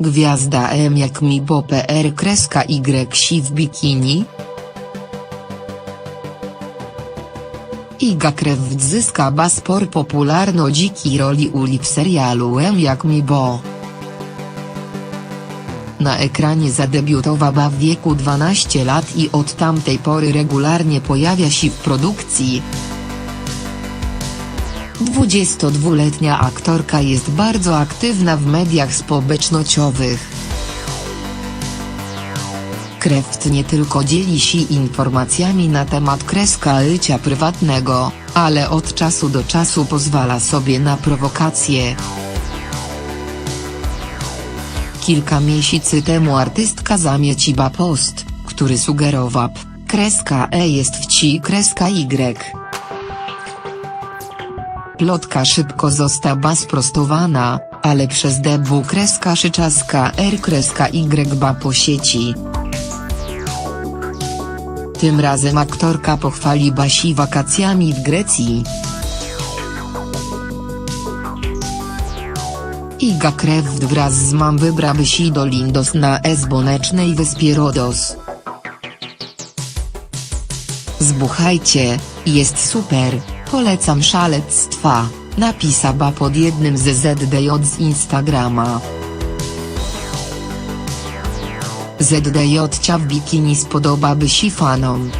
Gwiazda M jak mi bo PR kreska Y si w bikini? Iga Krew zyska baspor popularno dziki roli uli w serialu M jak mi bo. Na ekranie zadebiutowała w wieku 12 lat i od tamtej pory regularnie pojawia się w produkcji. 22-letnia aktorka jest bardzo aktywna w mediach społecznościowych. Kreft nie tylko dzieli się informacjami na temat kreska życia prywatnego, ale od czasu do czasu pozwala sobie na prowokacje. Kilka miesięcy temu artystka zamieciła post, który sugerował, kreska E jest w ci kreska Y. Plotka szybko została sprostowana, ale przez debu kreska szyczaska R kreska Y ba po sieci. Tym razem aktorka pochwali Basi wakacjami w Grecji. Iga Krew wraz z mam wybrały się do Lindos na esbonecznej wyspie Rodos. Zbuchajcie, jest super, polecam szalectwa, napisała pod jednym z ZDJ z Instagrama. ZDJ w bikini spodoba by się fanom.